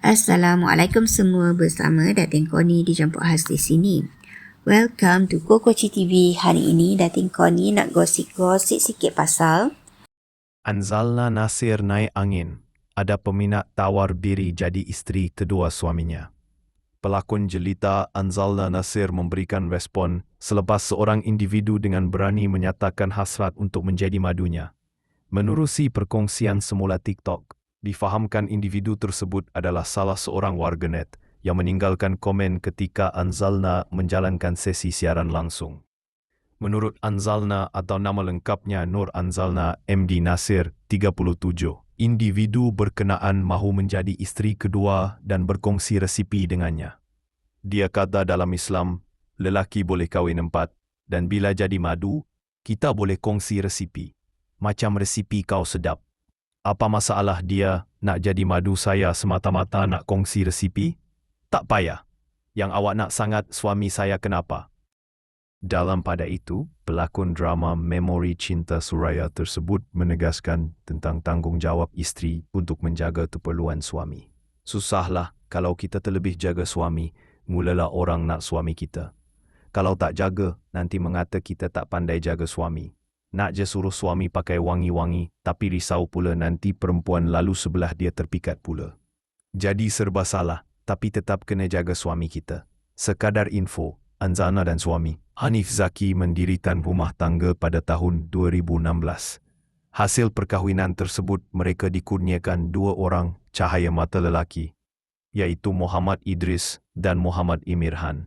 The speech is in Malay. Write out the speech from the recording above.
Assalamualaikum semua bersama Datin Koni di Jemput Khas di sini. Welcome to Kokoci TV. Hari ini Datin Koni nak gosip-gosip sikit pasal Anzalna Nasir naik angin. Ada peminat tawar diri jadi isteri kedua suaminya. Pelakon jelita Anzalna Nasir memberikan respon selepas seorang individu dengan berani menyatakan hasrat untuk menjadi madunya. Menerusi perkongsian semula TikTok, difahamkan individu tersebut adalah salah seorang warganet yang meninggalkan komen ketika Anzalna menjalankan sesi siaran langsung. Menurut Anzalna atau nama lengkapnya Nur Anzalna MD Nasir 37, individu berkenaan mahu menjadi isteri kedua dan berkongsi resipi dengannya. Dia kata dalam Islam, lelaki boleh kahwin empat dan bila jadi madu, kita boleh kongsi resipi. Macam resipi kau sedap. Apa masalah dia nak jadi madu saya semata-mata nak kongsi resipi? Tak payah. Yang awak nak sangat suami saya kenapa? Dalam pada itu, pelakon drama Memori Cinta Suraya tersebut menegaskan tentang tanggungjawab isteri untuk menjaga keperluan suami. Susahlah kalau kita terlebih jaga suami, mulalah orang nak suami kita. Kalau tak jaga, nanti mengata kita tak pandai jaga suami. Nak je suruh suami pakai wangi-wangi, tapi risau pula nanti perempuan lalu sebelah dia terpikat pula. Jadi serba salah, tapi tetap kena jaga suami kita. Sekadar info, Anzana dan suami, Hanif Zaki mendirikan rumah tangga pada tahun 2016. Hasil perkahwinan tersebut mereka dikurniakan dua orang cahaya mata lelaki, iaitu Muhammad Idris dan Muhammad Imirhan.